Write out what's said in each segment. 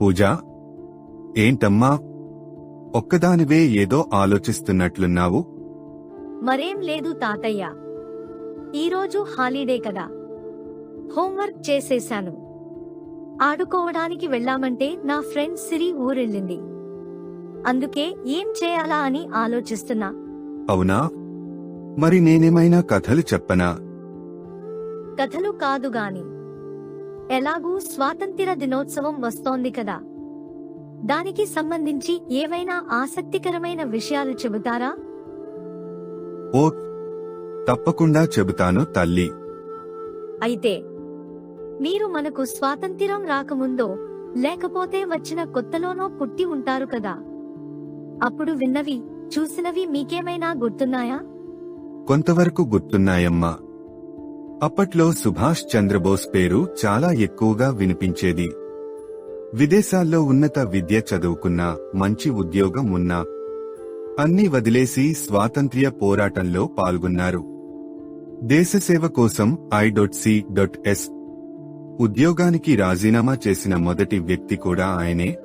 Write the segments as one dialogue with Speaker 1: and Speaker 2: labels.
Speaker 1: పూజ? ఏంటమ్మా? ఒక్కదానివే ఏదో ఆలోచిస్తున్నట్లున్నావు?
Speaker 2: మరేం లేదు తాతయ్య. ఈరోజు హాలిడే కదా. హోంవర్క్ చేసేశాను. ఆడుకోవడానికి వెళ్ళామంటే నా ఫ్రెండ్ సిరి ఊరెళ్ళింది. అందుకే ఏం చేయాలా అని ఆలోచిస్తున్నా.
Speaker 1: అవునా? మరి నేనేమైనా కథలు చెప్పనా?
Speaker 2: కథలు కాదు గాని ఎలాగూ స్వాతంత్ర దినోత్సవం వస్తోంది కదా? దానికి సంబంధించి ఏవైనా ఆసక్తికరమైన విషయాలు చెబుతారా?
Speaker 1: ఓ తప్పకుండా చెబుతాను తల్లి.
Speaker 2: అయితే మీరు మనకు స్వాతంత్ర్యం రాకముందో లేకపోతే వచ్చిన కొత్తలోనో పుట్టి ఉంటారు కదా? అప్పుడు విన్నవి చూసినవి మీకేమైనా గుర్తున్నాయా?
Speaker 1: కొంతవరకు గుర్తున్నాయమ్మా. అప్పట్లో సుభాష్ చంద్రబోస్ పేరు చాలా ఎక్కువగా వినిపించేది. విదేశాల్లో ఉన్నత విద్య చదువుకున్నా మంచి ఉద్యోగం ఉన్నా అన్నీ వదిలేసి స్వాతంత్ర్య పోరాటంలో పాల్గొన్నారు. దేశసేవ కోసం I dot C dot S ఉద్యోగానికి రాజీనామా చేసిన మొదటి వ్యక్తి కూడా ఆయనే.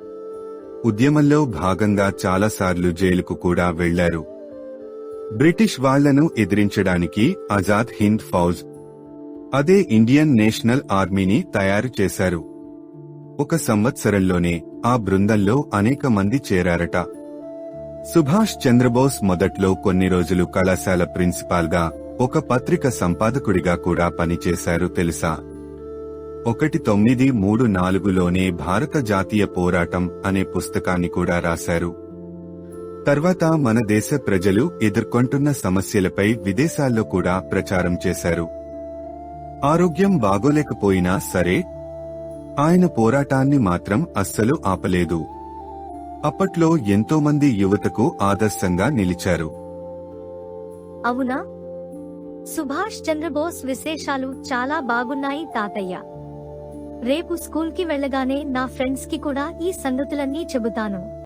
Speaker 1: ఉద్యమంలో భాగంగా చాలాసార్లు జైలుకు కూడా వెళ్ళారు. బ్రిటిష్ వాళ్ళను ఎదిరించడానికి ఆజాద్ హింద్ ఫౌజ్ అదే ఇండియన్ నేషనల్ ఆర్మీని తయారు చేశారు. ఒక సంవత్సరంలోనే ఆ బృందంలో అనేక మంది చేరారట. సుభాష్ చంద్రబోస్ మొదట్లో కొన్ని రోజులు కళాశాల ప్రిన్సిపాల్గా ఒక పత్రిక సంపాదకుడిగా కూడా పనిచేశారు తెలుసా? ఒకటి తొమ్మిది మూడు నాలుగులోనే భారత జాతీయ పోరాటం అనే పుస్తకాన్ని కూడా రాశారు. తర్వాత మన దేశ ప్రజలు ఎదుర్కొంటున్న సమస్యలపై విదేశాల్లో కూడా ప్రచారం చేశారు. ఆరోగ్యం బాగోలేకపోయినా సరే ఆయన పోరాటాన్ని మాత్రం అస్సలు ఆపలేదు. అప్పట్లో ఎంతో మంది యువతకు ఆదర్శంగా నిలిచారు.
Speaker 2: అవునా? సుభాష్ చంద్రబోస్ విశేషాలు చాలా బాగున్నాయి తాతయ్య. రేపు స్కూల్కి వెళ్ళగానే నా ఫ్రెండ్స్కి కూడా ఈ సంగతులన్నీ చెబుతాను.